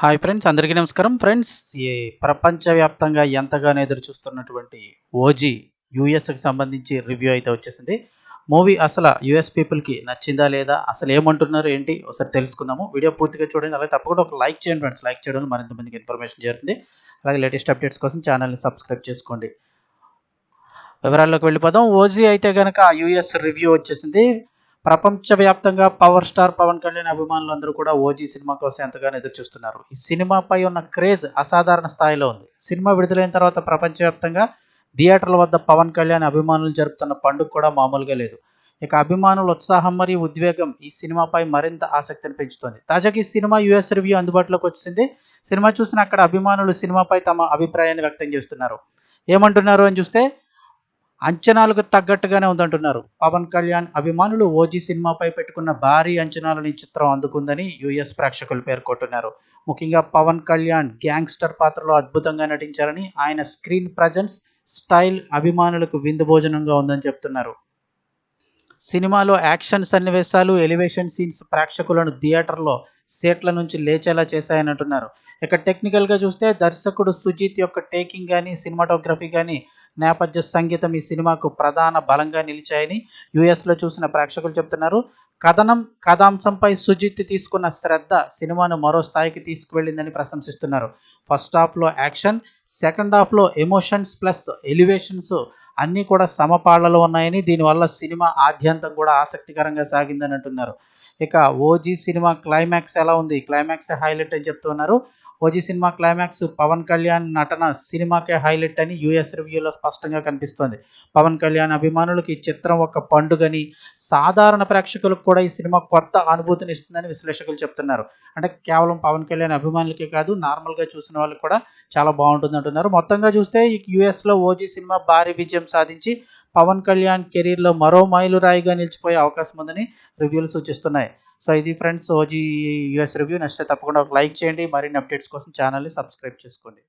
Hi friends అందరికీ నమస్కారం. Friends ఈ ప్రపంచవ్యాప్తంగా ఎంతగానో ఎదురు చూస్తున్నటువంటి ఓజీ యూఎస్కి సంబంధించి రివ్యూ అయితే వచ్చేసింది. మూవీ అసలు యూఎస్ పీపుల్కి నచ్చిందా లేదా అసలు ఏమంటున్నారు ఏంటి ఒకసారి తెలుసుకుందాము. వీడియో పూర్తిగా చూడండి అలాగే తప్పకుండా ఒక లైక్ చేయండి ఫ్రెండ్స్. లైక్ చేయడం మరింత మందికి ఇన్ఫర్మేషన్ జరుగుతుంది అలాగే లేటెస్ట్ అప్డేట్స్ కోసం ఛానల్ని సబ్స్క్రైబ్ చేసుకోండి. వివరాల్లోకి వెళ్ళిపోదాం. ఓజీ అయితే కనుక యూఎస్ రివ్యూ వచ్చేసింది. ప్రపంచవ్యాప్తంగా పవర్ స్టార్ పవన్ కళ్యాణ్ అభిమానులు అందరూ కూడా ఓజీ సినిమా కోసం ఎంతగానో ఎదురు చూస్తున్నారు. ఈ సినిమాపై ఉన్న క్రేజ్ అసాధారణ స్థాయిలో ఉంది. సినిమా విడుదలైన తర్వాత ప్రపంచవ్యాప్తంగా థియేటర్ల వద్ద పవన్ కళ్యాణ్ అభిమానులు జరుపుతున్న పండుగ కూడా మామూలుగా లేదు. ఇక అభిమానుల ఉత్సాహం మరియు ఉద్వేగం ఈ సినిమాపై మరింత ఆసక్తిని పెంచుతోంది. తాజాగా ఈ సినిమా యుఎస్ రివ్యూ అందుబాటులోకి వచ్చింది. సినిమా చూసిన అక్కడ అభిమానులు సినిమాపై తమ అభిప్రాయాన్ని వ్యక్తం చేస్తున్నారు. ఏమంటున్నారు అని చూస్తే అంచనాలకు తగ్గట్టుగానే ఉందంటున్నారు. పవన్ కళ్యాణ్ అభిమానులు ఓజీ సినిమాపై పెట్టుకున్న భారీ అంచనాలను ఈ చిత్రం అందుకుందని యుఎస్ ప్రేక్షకులు పేర్కొంటున్నారు. ముఖ్యంగా పవన్ కళ్యాణ్ గ్యాంగ్స్టర్ పాత్రలో అద్భుతంగా నటించారని ఆయన స్క్రీన్ ప్రజెన్స్ స్టైల్ అభిమానులకు విందు భోజనంగా ఉందని చెప్తున్నారు. సినిమాలో యాక్షన్ సన్నివేశాలు ఎలివేషన్ సీన్స్ ప్రేక్షకులను థియేటర్లో సీట్ల నుంచి లేచేలా చేశాయని అంటున్నారు. ఇక టెక్నికల్గా చూస్తే దర్శకుడు సుజిత్ యొక్క టేకింగ్ కానీ సినిమాటోగ్రఫీ కానీ నేపథ్య సంగీతం ఈ సినిమాకు ప్రధాన బలంగా నిలిచాయని యుఎస్లో చూసిన ప్రేక్షకులు చెప్తున్నారు. కథనం కథాంశంపై సుజిత్ తీసుకున్న శ్రద్ధ సినిమాను మరో స్థాయికి తీసుకువెళ్ళిందని ప్రశంసిస్తున్నారు. ఫస్ట్ హాఫ్లో యాక్షన్ సెకండ్ హాఫ్లో ఎమోషన్స్ ప్లస్ ఎలివేషన్స్ అన్నీ కూడా సమపాళ్ళలో ఉన్నాయని దీనివల్ల సినిమా ఆద్యంతం కూడా ఆసక్తికరంగా సాగిందని అంటున్నారు ఇక ఓజీ సినిమా క్లైమాక్స్ ఎలా ఉంది? క్లైమాక్స్ హైలైట్ అని చెప్తున్నారు. OG cinema climax Pawan Kalyan నటన సినిమాకే హైలైట్ అని యూఎస్ రివ్యూలో స్పష్టంగా కనిపిస్తోంది. పవన్ కళ్యాణ్ అభిమానులకు ఈ చిత్రం ఒక పండుగని సాధారణ ప్రేక్షకులకు కూడా ఈ సినిమా కొత్త అనుభూతిని ఇస్తుందని విశ్లేషకులు చెప్తున్నారు. అంటే కేవలం పవన్ కళ్యాణ్ అభిమానులకే కాదు నార్మల్గా చూసిన వాళ్ళకి కూడా చాలా బాగుంటుంది అంటున్నారు. మొత్తంగా చూస్తే ఈ యుఎస్లో ఓజీ సినిమా భారీ విజయం సాధించి పవన్ కళ్యాణ్ కెరీర్లో మరో మైలురాయిగా నిలిచిపోయే అవకాశం ఉందని రివ్యూలు సూచిస్తున్నాయి. సో ఇది ఫ్రెండ్స్ ఓజీ యూఎస్ రివ్యూ. నచ్చితే తప్పకుండా ఒక లైక్ చేయండి. మరిన్ని అప్డేట్స్ కోసం ఛానల్ని సబ్స్క్రైబ్ చేసుకోండి.